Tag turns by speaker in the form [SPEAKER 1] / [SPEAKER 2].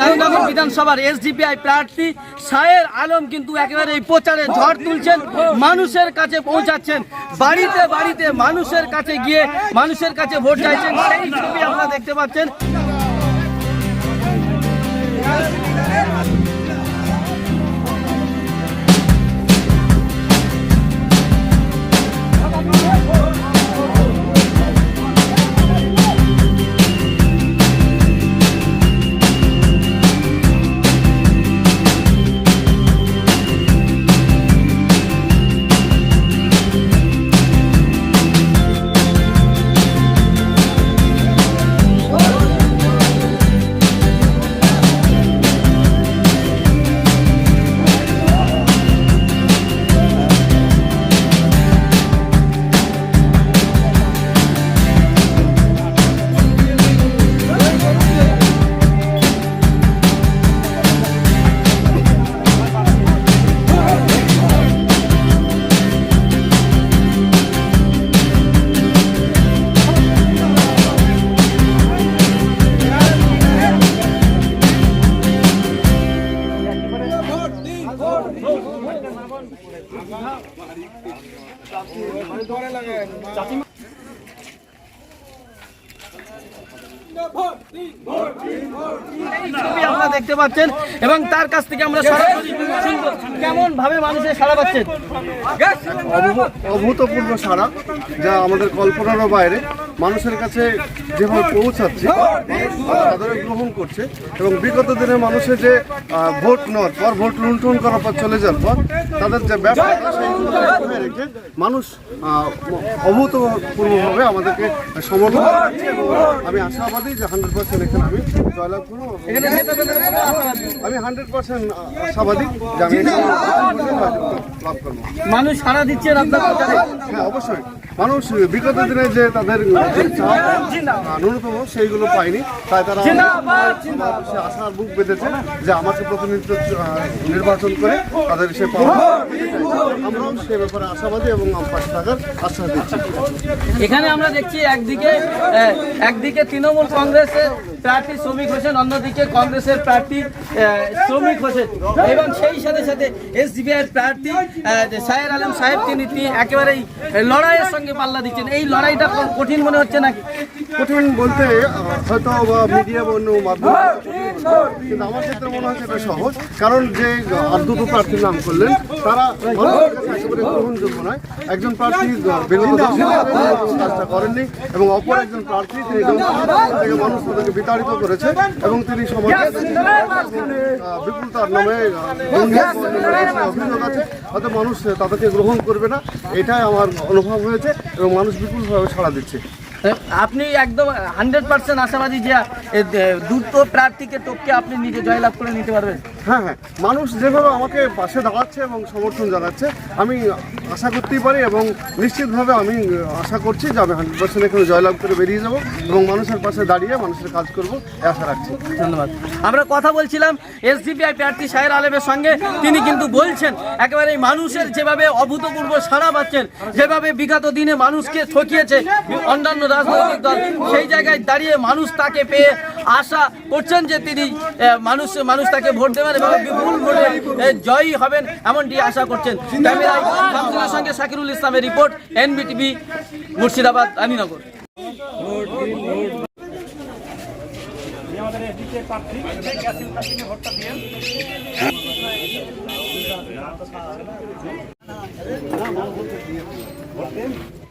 [SPEAKER 1] রাজনগর বিধানসভার এসডিপিআই প্রার্থী সায়ের আলম কিন্তু একেবারে এই প্রচারে ঝড় তুলছেন, মানুষের কাছে পৌঁছাচ্ছেন, বাড়িতে বাড়িতে মানুষের কাছে গিয়ে মানুষের কাছে ভোট চাইছেন, সেই ছবি আপনারা দেখতে পাচ্ছেন। আপনারা দেখতে পাচ্ছেন এবং তার কাছ থেকে আমরা কেমন ভাবে মানুষের সাড়া পাচ্ছেন?
[SPEAKER 2] অভূ- অভূতপূর্ব সারা যা আমাদের কল্পনারও বাইরে। মানুষের কাছে যেভাবে পৌঁছাচ্ছে তাদের গ্রহণ করছে এবং বিগত দিনে মানুষের যে ভোট নেওয়ার পর ভোট লুণ্ঠন করার পর চলে যাওয়ার পর তাদের যে ব্যবসা রেখে মানুষ অভূতপূর্বভাবে আমাদেরকে সমর্থন করছে আমি আশাবাদী যে হান্ড্রেড পার্সেন্ট এখানে আমি জয়লাভ করব। আমি হান্ড্রেড পার্সেন্ট আশাবাদী যে আমি লাভ করব
[SPEAKER 1] মানুষ সারা দিচ্ছে
[SPEAKER 2] হ্যাঁ অবশ্যই মানুষ বিগত দিনে যে তাদের ন্যূনতম সেইগুলো পায়নি। তাই তারা আশার বুক বেঁধেছে যে আমাকে প্রতিনিধিত্ব নির্বাচন করে তাদের সে পাওয়া সে ব্যাপারে আশাবাদী এবং পাশে থাকার আশ্বাস দিচ্ছি।
[SPEAKER 1] এখানে আমরা দেখছি একদিকে একদিকে তৃণমূল কংগ্রেসের প্রার্থী শ্রমিক হোসেন অন্যদিকে কংগ্রেসের প্রার্থী শ্রমিক হোসেন। এবং সেই সাথে সাথে এসডিবিআই প্রার্থী সায়ের আলম সাহেব তিনি তিনি একেবারেই লড়াইয়ের সঙ্গে পাল্লা দিচ্ছেন। এই লড়াইটা কঠিন মনে হচ্ছে নাকি?
[SPEAKER 2] কঠিন বলতে হয়তো বা মিডিয়া বা অন্য মাধ্যম আমার ক্ষেত্রে সহজ কারণ দুটো নাম করলেন তারা গ্রহণযোগ্য নয়। একজন প্রার্থী করেননি এবং অপর একজন প্রার্থী তিনি থেকে মানুষ তাদেরকে বিতাড়িত করেছে এবং তিনি সমাজে আহ, বিপুলতার নামে অভিযোগ আছে। হয়তো মানুষ তাদেরকে গ্রহণ করবে না এটাই আমার অনুভব হয়েছে এবং মানুষ বিপুলভাবে সাড়া দিচ্ছে।
[SPEAKER 1] আপনি একদম হান্ড্রেড পার্সেন্ট আশাবাদী যে দুটো প্রার্থীকে টপকে আপনি নিজে জয়লাভ করে নিতে পারবেন।
[SPEAKER 2] হ্যাঁ হ্যাঁ। মানুষ যেভাবে আমাকে পাশে দাঁড়াচ্ছে এবং সমর্থন জানাচ্ছে আমি আশা করতেই পারি এবং নিশ্চিতভাবে আমি আশা করছি যে আমি হান্ড্রেড পার্সেন্ট এখানে জয়লাভ করে বেরিয়ে যাব এবং মানুষের পাশে দাঁড়িয়ে মানুষের কাজ করব আশা রাখছি।
[SPEAKER 1] ধন্যবাদ। আমরা কথা বলছিলাম এসডিপিআই প্রার্থী শাহের আলমের সঙ্গে তিনি কিন্তু বলছেন একেবারে মানুষের যেভাবে অভূতপূর্ব সাড়া পাচ্ছেন যেভাবে বিগত দিনে মানুষকে ঠকিয়েছে অন্যান্য রাজনৈতিক দল, সেই জায়গায় দাঁড়িয়ে মানুষ তাকে পেয়ে আশা করছেন যে তিনি মানুষ মানুষ তাকে ভোট দেবেন এবং বিপুল ভোটে জয়ী হবেন এমনটি আশা করছেন। ক্যামেরায় সঙ্গে শাকিরুল ইসলামের রিপোর্ট, এনবিটিভি, মুর্শিদাবাদ রানীনগর